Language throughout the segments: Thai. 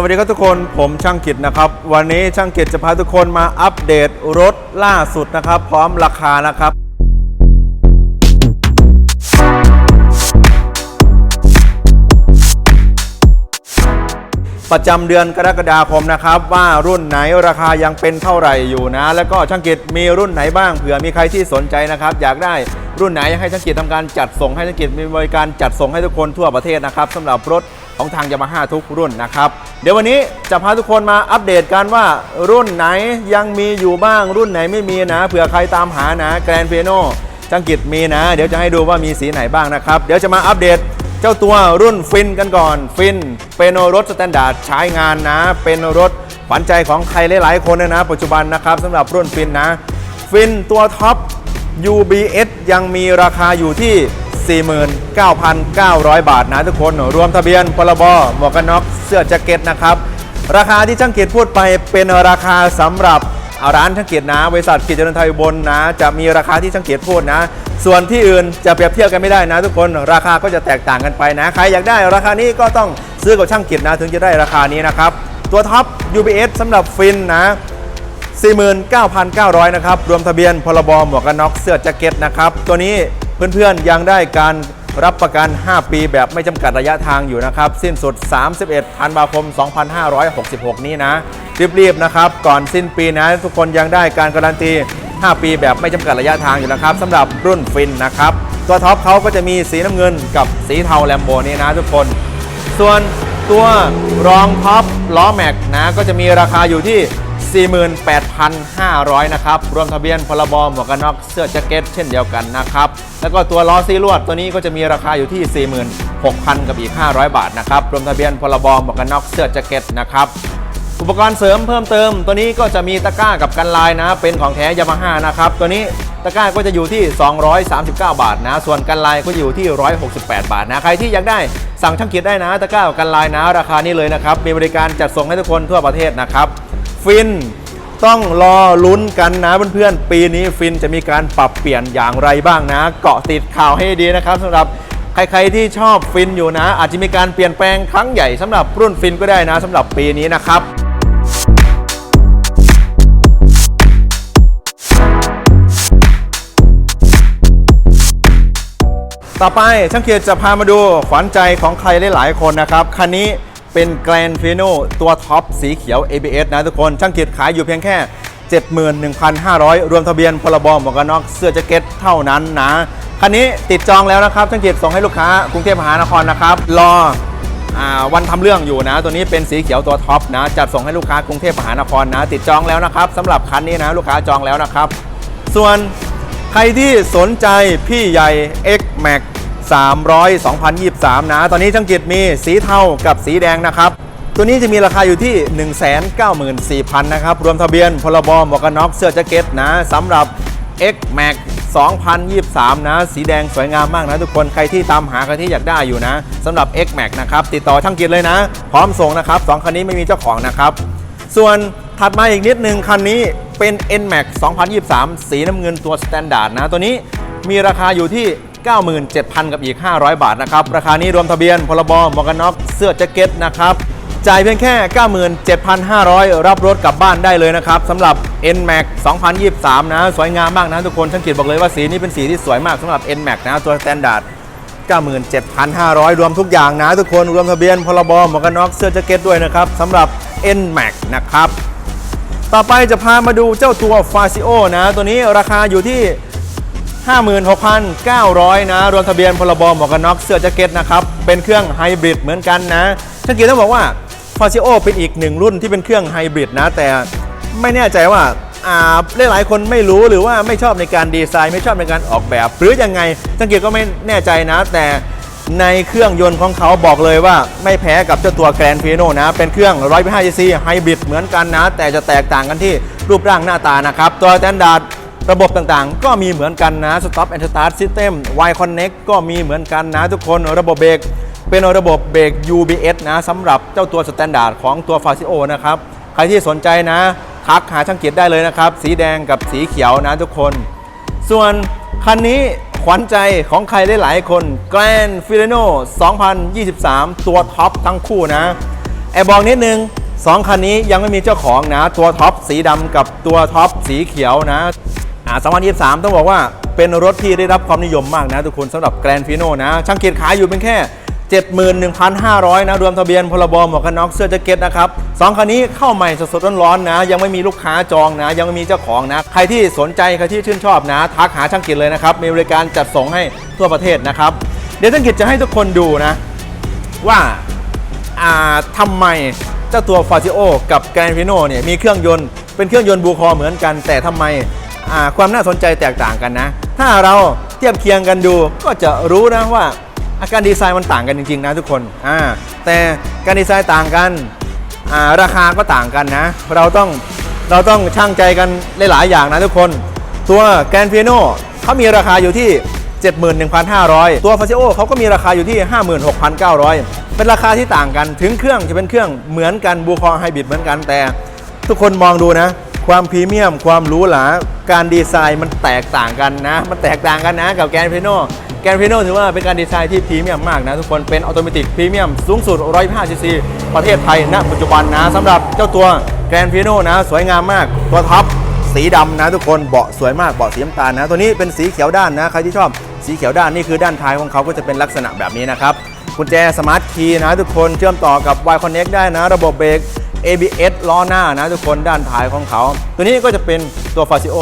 สวัสดีครับทุกคนผมช่างกิจนะครับ วันนี้ช่างกิจจะพาทุกคนมาอัปเดตรถล่าสุดนะครับ พร้อมราคานะครับ ประจำเดือนกรกฎาคมนะครับ ว่ารุ่นไหนราคายังเป็นเท่าไหร่อยู่นะ แล้วก็ช่างกิจมีรุ่นไหนบ้างเผื่อมีใครที่สนใจนะครับ อยากได้รุ่นไหนให้ช่างกิจทำการจัดส่งให้ช่างกิจมีบริการจัดส่งให้ทุกคนทั่วประเทศนะครับสำหรับรถ ของทางยามาฮ่าทุกรุ่นนะครับ เดี๋ยววันนี้จะพาทุกคนมาอัปเดตกันว่ารุ่นไหนยังมีอยู่บ้างรุ่นไหนไม่มีนะเผื่อใครตามหานะแกรนเฟโนช่างกิจมีนะ เดี๋ยวจะให้ดูว่ามีสีไหนบ้างนะครับ เดี๋ยวจะมาอัปเดตเจ้าตัวรุ่นฟินกันก่อน ฟินเป็นรถสแตนดาร์ดใช้งานนะ เป็นรถขวัญใจของใครหลายๆคนนะ ปัจจุบันนะครับสำหรับรุ่นฟินนะ ฟินตัวท็อป UBS ยังมีราคาอยู่ที่ 49,900 บาทนะทุกคน รวมทะเบียนพรบหมวกกันน็อกเสื้อแจ็คเก็ตนะครับ ราคาที่ช่างเกียรติพูดไปเป็นราคาสำหรับร้านช่างเกียรตินะ บริษัทกิจเจริญไทยบนนะ จะมีราคาที่ช่างเกียรติพูดนะ ส่วนที่อื่นจะเปรียบเทียบกันไม่ได้นะ ทุกคน ราคาก็จะแตกต่างกันไปนะ ใครอยากได้ราคานี้ก็ต้องซื้อกับช่างเกียรตินะ ถึงจะได้ราคานี้นะครับ ตัวท็อป UBS สำหรับฟินนะ49,900 นะครับ รวมทะเบียนพรบหมวกกันน็อกเสื้อแจ็คเก็ตนะครับ ตัวนี้ เพื่อนๆยังได้การรับประกัน 5 ปีแบบไม่จำกัดระยะทางอยู่นะครับ สิ้นสุด 31ธันวาคม 2566 นี้นะรีบๆนะครับ ก่อนสิ้นปีนะ ทุกคนยังได้การการันตี 5 ปีแบบไม่จำกัดระยะทางอยู่นะครับสำหรับรุ่นฟินนะครับ ตัวท็อปเขาก็จะมีสีน้ำเงินกับสีเทาแลมโบนี้นะทุกคน ส่วนตัวรองท็อปล้อแม็กนะก็จะมีราคาอยู่ที่ 48,500 นะครับ รวมทะเบียนพรบหมวกกันน็อกเสื้อแจ็คเก็ตเช่นเดียวกันนะครับ แล้วก็ตัวล้อซีลวดตัวนี้ก็จะมีราคาอยู่ที่ 46,000 กับอีก 500 บาทนะครับ รวมทะเบียนพรบหมวกกันน็อกเสื้อแจ็คเก็ตนะครับ อุปกรณ์เสริมเพิ่มเติม ตัวนี้ก็จะมีตะกร้ากับกันลายนะ เป็นของแท้ยามาฮ่านะครับ ตัวนี้ตะกร้าก็จะอยู่ที่ 239 บาทนะ ส่วนกันลายก็อยู่ที่ 168 บาทนะ ใครที่อยากได้สั่งช่างกิจได้นะ ตะกร้ากับกันลายนะ ราคานี้เลยนะครับ มีบริการจัดส่งให้ทุกคนทั่วประเทศนะครับ ฟินต้องรอลุ้นกันนะเพื่อนๆ ปีนี้ฟินจะมีการปรับเปลี่ยนอย่างไรบ้างนะ เกาะติดข่าวให้ดีนะครับสำหรับใครๆที่ชอบฟินอยู่นะ อาจจะมีการเปลี่ยนแปลงครั้งใหญ่สำหรับรุ่นฟินก็ได้นะสำหรับปีนี้นะครับต่อไปช่างเกียรติจะพามาดูขวัญใจของใครหลายๆคนนะครับคันนี้ เป็นแก a นฟิโนตัวท็อปสีเขียว ABS นะทุกคน ช่างเกียรขายอยู่เพียงแค่ 71,500 รวมทะเบียนพรบหมวกกันน็อกเสื้อแจ็คเก็ตเท่านั้นนะ คันนี้ติดจองแล้วนะครับ ช่างเกียรส่งให้ลูกค้ากรุงเทพมหานครนะครับ รออวันทำเรื่องอยู่นะ ตัวนี้เป็นสีเขียวตัวท็อปนะ จัดส่งให้ลูกค้ากรุงเทพมหานครนะ ติดจองแล้วนะครับสำหรับคันนี้นะลูกค้าจองแล้วนะครับ ส่วนใครที่สนใจพี่ใหญ่ X Max 300 2023 นะ ตอนนี้ช่างกิจมีสีเทากับสีแดงนะครับ ตัวนี้จะมีราคาอยู่ที่ 194,000 นะครับ รวมทะเบียนพรบหมวกกันน็อกเสื้อแจ็คเก็ตนะสำหรับ X Max 2023 นะ สีแดงสวยงามมากนะทุกคนใครที่ตามหาใครที่อยากได้อยู่นะสำหรับ X Max นะครับ ติดต่อช่างกิจเลยนะ พร้อมส่งนะครับสองคันนี้ไม่มีเจ้าของนะครับ ส่วนถัดมาอีกนิดนึงคันนี้เป็น NMAX 2023 สีน้ำเงินตัวสแตนดาร์ดนะ ตัวนี้มีราคาอยู่ที่ 97,000 กับอีก 500 บาทนะครับ ราคานี้รวมทะเบียนพรบหมวกกันน็อกเสื้อแจ็คเก็ตนะครับ จ่ายเพียงแค่ 97,500 รับรถกลับบ้านได้เลยนะครับสำหรับ NMAX 2023 นะ สวยงามมากนะทุกคนช่างกิจบอกเลยว่าสีนี้เป็นสีที่สวยมากสำหรับ NMAX นะตัวสแตนดาร์ด97,500 รวมทุกอย่างนะทุกคนรวมทะเบียนพรบหมวกกันน็อกเสื้อแจ็คเก็ตด้วยนะครับสำหรับ NMAX นะครับต่อไปจะพามาดูเจ้าตัว f a z i o นะ ตัวนี้ราคาอยู่ที่ 56,900 นะ รวมทะเบียนพรบหมวกกันน็อกเสื้อแจ็คเก็ตนะครับ เป็นเครื่องไฮบริดเหมือนกันนะช่างเกียรติต้องบอกว่า f a z i o เป็นอีกหนึ่งรุ่นที่เป็นเครื่องไฮบริดนะ แต่ไม่แน่ใจว่าอ่าหลายคนไม่รู้หรือว่าไม่ชอบในการดีไซน์ไม่ชอบในการออกแบบ หรือยังไงช่างเกียรติก็ไม่แน่ใจนะ แต่ในเครื่องยนต์ของเขาบอกเลยว่าไม่แพ้กับเจ้าตัวแกรนฟีโนนะ เป็นเครื่อง 125 cc ไฮบริดเหมือนกันนะ แต่จะแตกต่างกันที่รูปร่างหน้าตานะครับ ตัวสแตนดาร์ด ระบบต่างๆ ก็มีเหมือนกันนะ Stop and Start System Y Connect ก็มีเหมือนกันนะทุกคนระบบเบรกเป็นระบบเบรก UBS นะสำหรับเจ้าตัวสแตนดาร์ดของตัว f a z i o นะครับ ใครที่สนใจนะทักหาช่างเกียรติได้เลยนะครับ สีแดงกับสีเขียวนะทุกคน ส่วนคันนี้ขวัญใจของใครหลายๆคน Grand f i l a n o 2023 ตัวท็อปทั้งคู่นะ แอบบอกนิดนึงสองคันนี้ยังไม่มีเจ้าของนะ ตัวท็อปสีดำกับตัวท็อปสีเขียวนะ อ่า2023 ต้องบอกว่าเป็นรถที่ได้รับความนิยมมากนะทุกคนสำหรับแกรนฟิโนนะ ช่างเกียรขายอยู่เป็นแค่ 71,500 นะ รวมทะเบียนพรบหมวกกันน็อกเสื้อแจ็คเก็ตนะครับสองคันนี้เข้าใหม่สดๆร้อนๆนะ ยังไม่มีลูกค้าจองนะ ยังไม่มีเจ้าของนะ ใครที่สนใจ ใครที่ชื่นชอบนะ ทักหาช่างเกียรเลยนะครับ มีบริการจัดส่งให้ทั่วประเทศนะครับ เดี๋ยวช่างเกียรติจะให้ทุกคนดูนะ ว่าอ่าทำไมเจ้าตัว f a z i o กับ g r a n d p i n o เนี่ยมีเครื่องยนต์เป็นเครื่องยนต์บูคอเหมือนกัน แต่ทำไม ความน่าสนใจแตกต่างกันนะ ถ้าเราเทียบเคียงกันดูก็จะรู้นะว่าอาการดีไซน์มันต่างกันจริงๆนะทุกคนแต่การดีไซน์ต่างกันาราคาก็ต่างกันนะ เราต้องเราต้องช่างใจกันหลายๆอย่างนะทุกคน ตัว g r a n d p i a n o เขามีราคาอยู่ที่ 71,500 ตัว f a z i o เขาก็มีราคาอยู่ที่ 56,900 เป็นราคาที่ต่างกันถึงเครื่องจะเป็นเครื่องเหมือนกันบูคอไฮบริดเหมือนกันแต่ ทุกคนมองดูนะ ความพรีเมียม ความหรูหราการดีไซน์มันแตกต่างกันนะ มันแตกต่างกันนะกับแกนเพโนแกนเพโนถือว่าเป็นการดีไซน์ที่พรีเมียมมากนะทุกคนเป็นออโตเมติกพรีเมียมสูงสุด125ซีซีประเทศไทยณปัจจุบันนะสำหรับเจ้าตัวแกรนฟิโนนะ สวยงามมากตัวท็อปสีดำนะทุกคนเบาะสวยมากเบาะสีน้ำตาลนะ ตัวนี้เป็นสีเขียวด้านนะใครที่ชอบสีเขียวด้านนี่คือด้านท้ายของเขาก็จะเป็นลักษณะแบบนี้นะครับกุญแจสมาร์ทคีย์นะทุกคนเชื่อมต่อกับ Y Connect ได้นะ ระบบเบรก ABS ล้อหน้านะทุกคนด้านท้ายของเขา ตัวนี้ก็จะเป็นตัว f a z i o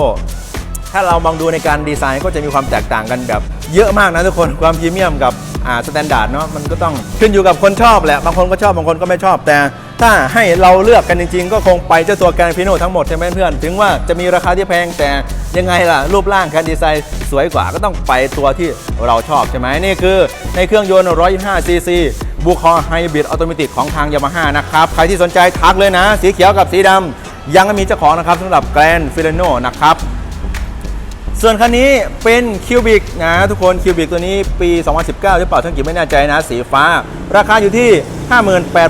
ถ้าเรามองดูในการดีไซน์ก็จะมีความแตกต่างกันแบบ เยอะมากนะทุกคนความพรีเมียมกับอ่าสแตนดาร์ดเนาะมันก็ต้องขึ้นอยู่กับคนชอบแหละบางคนก็ชอบบางคนก็ไม่ชอบ แต่ถ้าให้เราเลือกกันจริง ๆ ก็คงไปเจ้าตัวแกรนฟิโนทั้งหมดใช่ไหมเพื่อนถึงว่าจะมีราคาที่แพงแต่ยังไงล่ะ รูปร่างการดีไซน์สวยกว่าก็ต้องไปตัวที่เราชอบใช่ไหมนี่คือในเครื่องยนต์125ซีซี บูคอไฮบริดออโตเมติกของทางยามาฮ่านะครับ ใครที่สนใจทักเลยนะ สีเขียวกับสีดำยังไม่มีเจ้าของนะครับสำหรับแกรนฟิโนนะครับส่วนคันนี้เป็นคิวบิกนะทุกคนคิวบิกตัวนี้ปี 2019 หรือเปล่าช่างกิจไม่แน่ใจนะ สีฟ้า ราคาอยู่ที่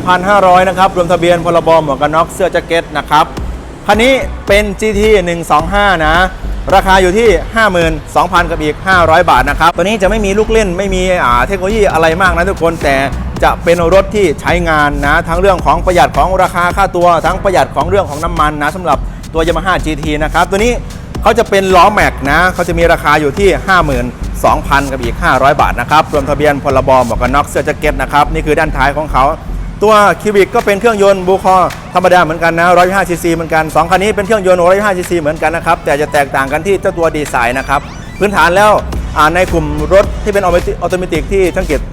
58,500 นะครับ รวมทะเบียนพรบหมวกกันน็อกเสื้อแจ็คเก็ตนะครับ คันนี้เป็น GT 125 นะ ราคาอยู่ที่ 52,000 กับอีก 500 บาทนะครับ ตัวนี้จะไม่มีลูกเล่นไม่มีเทคโนโลยีอะไรมากนะทุกคนแต่ จะเป็นรถที่ใช้งานนะทั้งเรื่องของประหยัดของราคาค่าตัวทั้งประหยัดของเรื่องของน้ำมันนะสำหรับตัว Yamaha GT นะครับตัวนี้เขาจะเป็นล้อแม็กนะเขาจะมีราคาอยู่ที่ 52,000 กับอีก 500 บาทนะครับรวมทะเบียนพรบหมวกกันน็อกเสื้อแจ็คเก็ตนะครับนี่คือด้านท้ายของเขาตัวคิวิกก็เป็นเครื่องยนต์บูคอธรรมดาเหมือนกันนะ125ซีซีเหมือนกัน 2 คันนี้เป็นเครื่องยนต์125ซีซีเหมือนกันนะครับ แต่จะแตกต่างกันที่เจ้าตัวดีไซน์นะครับ พื้นฐานแล้วในกลุ่มรถที่เป็นออโตเมติกที่ทั้งเกียรติ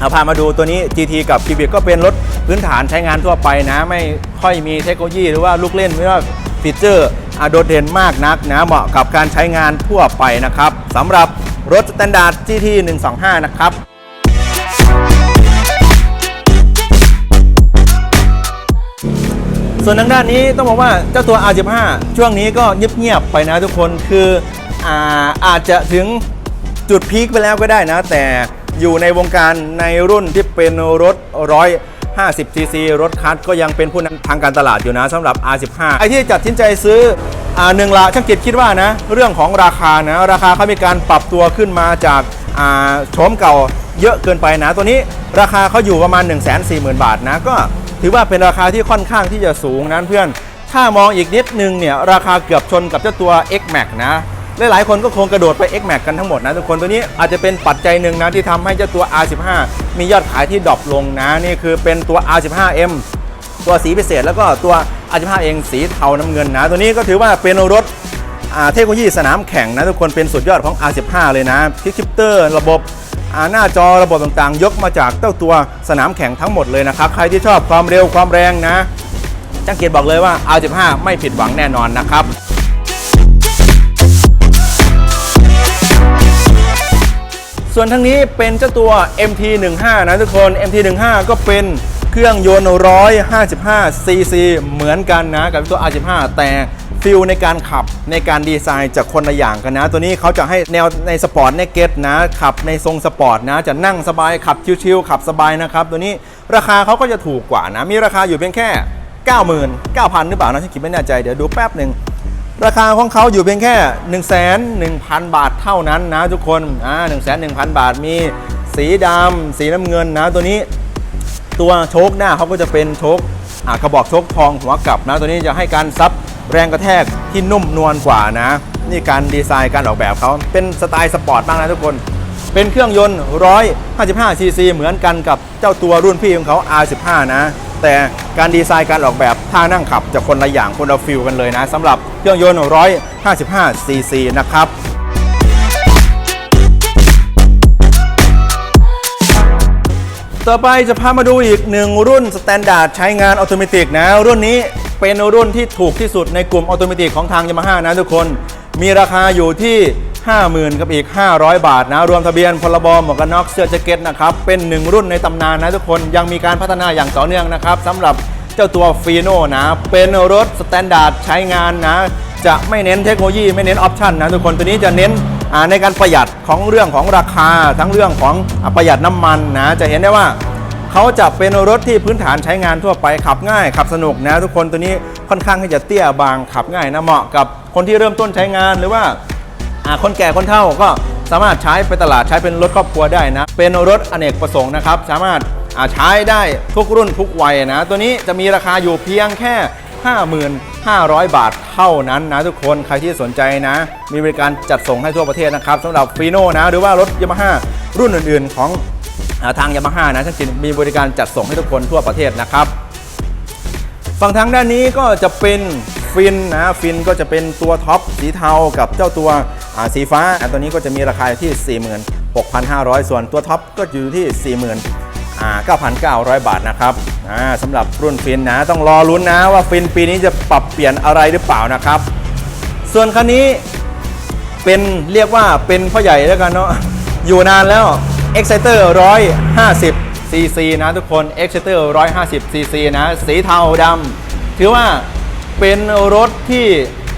เอาพามาดูตัวนี้ GT กับ c ีบิก็เป็นรถพื้นฐานใช้งานทั่วไปนะ ไม่ค่อยมีเทคโนโลยีหรือว่าลูกเล่นไม่ว่าฟีเจอร์อโดดเด่นมากนักนะเหมาะกับการใช้งานทั่วไปนะครับสำหรับรถสแตนดาร์ด GT 125 นะครับส่วนทางด้านนี้ต้องบอกว่าเจ้าตัว R15 ช่วงนี้ก็เงียบๆไปนะทุกคนคืออาอาจจะถึงจุดพีคไปแล้วก็ได้นะ แต่ อยู่ในวงการในรุ่นที่เป็นรถ150ซีซีรถคัสก็ยังเป็นผู้นำทางการตลาดอยู่นะสำหรับ R15 ไอ้ที่จัดสินใจซื้ออ่าหนึ่งละช่างกิจคิดว่านะ เรื่องของราคานะ ราคาเขามีการปรับตัวขึ้นมาจากอ่าโฉมเก่าเยอะเกินไปนะ ตัวนี้ราคาเขาอยู่ประมาณ 1 4 0 0 0 0 บาทนะ ก็ถือว่าเป็นราคาที่ค่อนข้างที่จะสูงนะเพื่อน ถ้ามองอีกนิดนึงเนี่ย ราคาเกือบชนกับเจ้าตัว X Max นะ หลายๆคนก็คงกระโดดไป X Max กันทั้งหมดนะทุกคนตัวนี้อาจจะเป็นปัจจัยหนึ่งนะที่ทำให้เจ้าตัว R15 มียอดขายที่ดรอปลงนะนี่คือเป็นตัว R15M ตัวสีพิเศษแล้วก็ตัว R15 เองสีเทาน้ำเงินนะ ตัวนี้ก็ถือว่าเป็นรถอ่าเทคโนโลยีสนามแข่งนะทุกคนเป็นสุดยอดของ R15 เลยนะคิกชิปเตอร์ระบบหน้าจอระบบต่างๆ ยกมาจากเจ้าตัวสนามแข่งทั้งหมดเลยนะครับใครที่ชอบความเร็วความแรงนะจังเกียรติบอกเลยว่า R15 ไม่ผิดหวังแน่นอนนะครับ ส่วนทั้งนี้เป็นเจ้าตัว MT15 นะทุกคน MT15 ก็เป็นเครื่องยนต์ 155 cc เหมือนกันนะกับตัว R15 แต่ฟิลในการขับในการดีไซน์จะคนละอย่างกันนะ ตัวนี้เขาจะให้แนวในสปอร์ตเนเกตนะ ขับในทรงสปอร์ตนะ จะนั่งสบายขับชิวๆขับสบายนะครับ ตัวนี้ราคาเขาก็จะถูกกว่านะ มีราคาอยู่เพียงแค่ 99,000 หรือเปล่านะฉันคิดไม่แน่ใจเดี๋ยวดูแป๊บหนึ่ง ราคาของเขาอยู่เพียงแค่ 1 1 0 0 0 บาทเท่านั้นนะทุกคนอ่า1 1 0 0 0บาทมีสีดำสีน้ำเงินนะตัวนี้ ตัวโชคหน้าเขาก็จะเป็นโชคอ่ากระบอกโชคทองหัวกลับนะ ตัวนี้จะให้การซับแรงกระแทกที่นุ่มนวลกว่านะ นี่การดีไซน์การออกแบบเขาเป็นสไตล์สปอร์ตมากนะทุกคน เป็นเครื่องยนต์155ซีซีเหมือนกันกับเจ้าตัวรุ่นพี่ของเขา R15 นะ แต่การดีไซน์การออกแบบท่านั่งขับจะคนละอย่างคนละฟิลกันเลยนะสำหรับเครื่องยนต์ 155 ซีซีนะครับต่อไปจะพามาดูอีกหนึ่งรุ่นสแตนดาร์ดใช้งานออโตเมติกนะ รุ่นนี้เป็นรุ่นที่ถูกที่สุดในกลุ่มออโตเมติกของทางยามาฮ่านะทุกคน มีราคาอยู่ที่ 50,000 กับอีก 500 บาทนะ รวมทะเบียนพรบหมวกกันน็อกเสื้อแจ็คเก็ตนะครับเป็นหนึ่งรุ่นในตำนานนะทุกคนยังมีการพัฒนาอย่างต่อเนื่องนะครับสำหรับเจ้าตัวฟีโน่นะเป็นรถสแตนดาร์ดใช้งานนะ จะไม่เน้นเทคโนโลยีไม่เน้นออปชันนะทุกคนตัวนี้จะเน้นในการประหยัดของเรื่องของราคา ทั้งเรื่องของประหยัดน้ำมันนะจะเห็นได้ว่าเขาจะเป็นรถที่พื้นฐานใช้งานทั่วไปขับง่าย ขับสนุกนะทุกคนตัวนี้ค่อนข้างที่จะเตี้ยบางขับง่ายนะเหมาะกับคนที่เริ่มต้นใช้งานหรือว่า คนแก่คนเฒ่าก็สามารถใช้ไปตลาดใช้เป็นรถครอบครัวได้นะ เป็นรถอเนกประสงค์นะครับ สามารถใช้ได้ทุกรุ่นทุกวัยนะ ตัวนี้จะมีราคาอยู่เพียงแค่ 55,500 บาทเท่านั้นนะทุกคนใครที่สนใจนะ มีบริการจัดส่งให้ทั่วประเทศนะครับสำหรับฟีโน่นะ หรือว่ารถยามาฮ่ารุ่นอื่น ๆ ของอทางยามาฮ่านะทั้งจินมีบริการจัดส่งให้ทุกคนทั่วประเทศนะครับฝั่งทางด้านนี้ก็จะเป็นฟินนะฟินก็จะเป็นตัวท็อปสีเทากับเจ้าตัว สีฟ้าตัวนี้ก็จะมีราคาอยู่ที่ 46,500 ส่วนตัวท็อปก็อยู่ที่ 49,900 บาทนะครับสำหรับรุ่นฟินนะ ต้องรอลุ้นนะว่าฟินปีนี้จะปรับเปลี่ยนอะไรหรือเปล่านะครับ ส่วนคันนี้เป็นเรียกว่าเป็นพ่อใหญ่แล้วกันเนาะอยู่นานแล้ว Exciter 150 cc นะทุกคน Exciter 150 cc นะ สีเทาดำถือว่าเป็นรถที่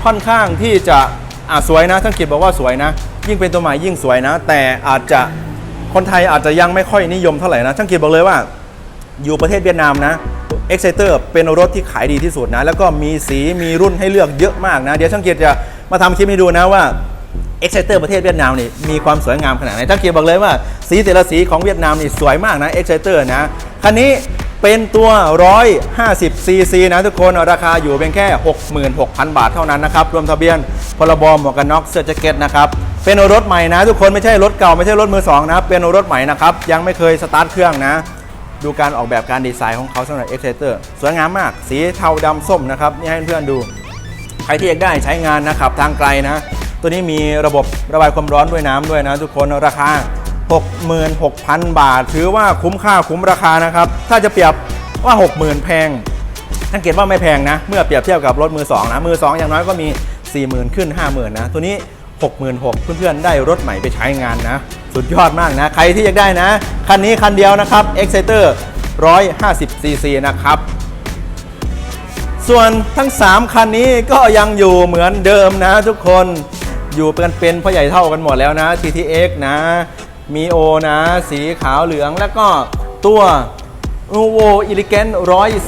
ค่อนข้างที่จะ อะสวยนะท่านกิตบอกว่าสวยนะ ยิ่งเป็นตัวใหม่ยิ่งสวยนะ แต่อาจจะคนไทยอาจจะยังไม่ค่อยนิยมเท่าไหร่นะช่างกิตบอกเลยว่า อยู่ประเทศเวียดนามนะ Exciter เป็นรถที่ขายดีที่สุดนะ แล้วก็มีสีมีรุ่นให้เลือกเยอะมากนะ เดี๋ยวช่างเกียรติจะมาทำคลิปให้ดูนะว่า Exciter ประเทศเวียดนามนี่มีความสวยงามขนาดไหนช่างเกียรติบอกเลยว่า สีแต่ละสีของเวียดนามนี่สวยมากนะ Exciter นะ คันนี้ เป็นตัว 150 cc นะทุกคน ราคาอยู่เพียงแค่ 66,000 บาทเท่านั้นนะครับ รวมทะเบียน พรบหมวกกันน็อกเสื้อแจ็คเก็ตนะครับ เป็นรถใหม่นะทุกคน ไม่ใช่รถเก่า ไม่ใช่รถมือสองนะ เป็นรถใหม่นะครับ ยังไม่เคยสตาร์ทเครื่องนะ ดูการออกแบบการดีไซน์ของเขาสำหรับ Exciter สวยงามมาก สีเทาดำส้มนะครับ นี่ให้เพื่อนๆดู ใครที่อยากได้ใช้งานนะครับ ทางไกลนะ ตัวนี้มีระบบระบายความร้อนด้วยน้ำด้วยนะ ทุกคน ราคา 66,000 บาท ถือว่าคุ้มค่าคุ้มราคานะครับ ถ้าจะเปรียบว่า 60,000 แพงสังเกตว่าไม่แพงนะ เมื่อเปรียบเทียบกับรถมือ2นะ มือ 2 อย่างน้อยก็มี 40,000 ขึ้น 50,000 นะ ตัวนี้ 66,000 เพื่อนๆ ได้รถใหม่ไปใช้งานนะ สุดยอดมากนะ ใครที่อยากได้นะ คันนี้คันเดียวนะครับ Exciter 150 cc นะครับ ส่วนทั้ง 3 คันนี้ก็ยังอยู่เหมือนเดิมนะทุกคน อยู่เป็นเป็นพ่อใหญ่เท่ากันหมดแล้วนะ TTX นะ มีโอนะ สีขาวเหลืองแล้วก็ตัว u v o e l e g a n t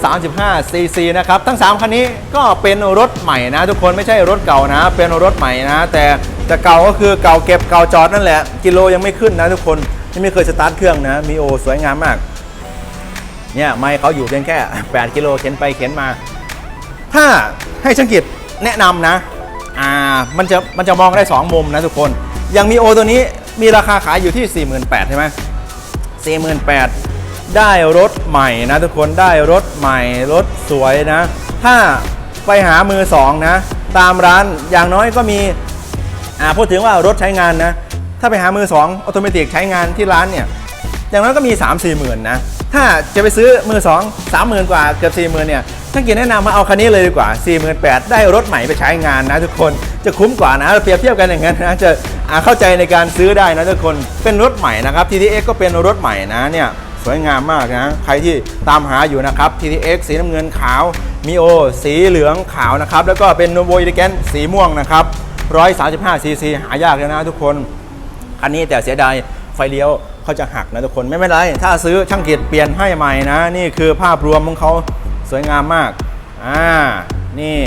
135 cc นะครับ ทั้ง 3 คันนี้ก็เป็นรถใหม่นะ ทุกคนไม่ใช่รถเก่านะ เป็นรถใหม่นะ แต่จะเก่าก็คือเก่าเก็บเก่าจอดนั่นแหละ กิโลยังไม่ขึ้นนะทุกคนยังไม่เคยสตาร์ทเครื่องนะ มีโอสวยงามมาก เนี่ยไม่เขาอยู่เพียงแค่ 8 กิโลเข็นไปเข็นมา ถ้าให้ช่างกิจแนะนำนะ อ่า มันจะมันจะมองได้ 2 มุมนะทุกคนย่างมีโอตัวนี้ มีราคาขายอยู่ที่ 48,000ใช่ไหม48,000 ได้รถใหม่นะทุกคนได้รถใหม่รถสวยนะ ถ้าไปหามือสองนะ ตามร้านอย่างน้อยก็มีอ่าพูดถึงว่ารถใช้งานนะ ถ้าไปหามือสองออโตเมติกใช้งานที่ร้านเนี่ยอย่างน้อยก็มี 3 4หมื่นนะถ้าจะไปซื้อมือ2 3 0,000กว่าเกือบ4 0,000เนี่ยท่านเกียรแนะนำมาเอาคันนี้เลยดีกว่า 48,000 ได้รถใหม่ไปใช้งานนะทุกคน จะคุ้มกว่านะเปรียบเทียบกันอย่างนั้นนะจะเข้าใจในการซื้อได้นะทุกคนเป็นรถใหม่นะครับ TTX ก็เป็นรถใหม่นะเนี่ยสวยงามมากนะ ใครที่ตามหาอยู่นะครับ TTX สีน้ำเงินขาวมีโอสีเหลืองขาวนะครับ แล้วก็เป็น Novo e l e g a n t สีม่วงนะครับ135 cc หายากเลยนะทุกคน คันนี้แต่เสียดายไฟเลี้ยวเขาจะหักนะทุกคนไม่เป็นไร ถ้าซื้อช่างเกียรติเปลี่ยนให้ใหม่นะ นี่คือภาพรวมของเขาสวยงามมากอ่านี่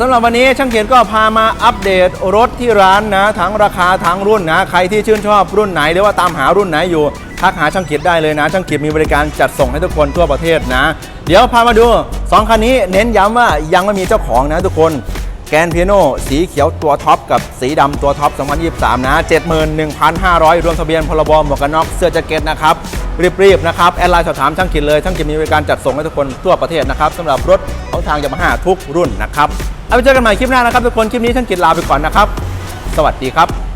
สำหรับวันนี้ช่างเขียนก็พามาอัปเดตรถที่ร้านนะ ทั้งราคาทั้งรุ่นนะ ใครที่ชื่นชอบรุ่นไหนหรือว่าตามหารุ่นไหนอยู่ทักหาช่างเขียนได้เลยนะ ช่างเขียนมีบริการจัดส่งให้ทุกคนทั่วประเทศนะ เดี๋ยวพามาดู 2 คันนี้เน้นย้ำว่ายังไม่มีเจ้าของนะทุกคนแกนเพียโนสีเขียวตัวท็อปกับสีดำตัวท็อป 2023 นะ 71,500 รวมทะเบียนพรบหมวกกันน็อกเสื้อแจ็คเก็ตนะครับ รีบ ๆ นะครับ แอดไลน์สอบถามช่างกินเลย ช่างกินมีบริการจัดส่งให้ทุกคนทั่วประเทศนะครับสำหรับรถของทางยามาฮ่าทุกรุ่นนะครับ เอาไปเจอกันใหม่คลิปหน้านะครับทุกคน คลิปนี้ท่านกิจลาไปก่อนนะครับ สวัสดีครับ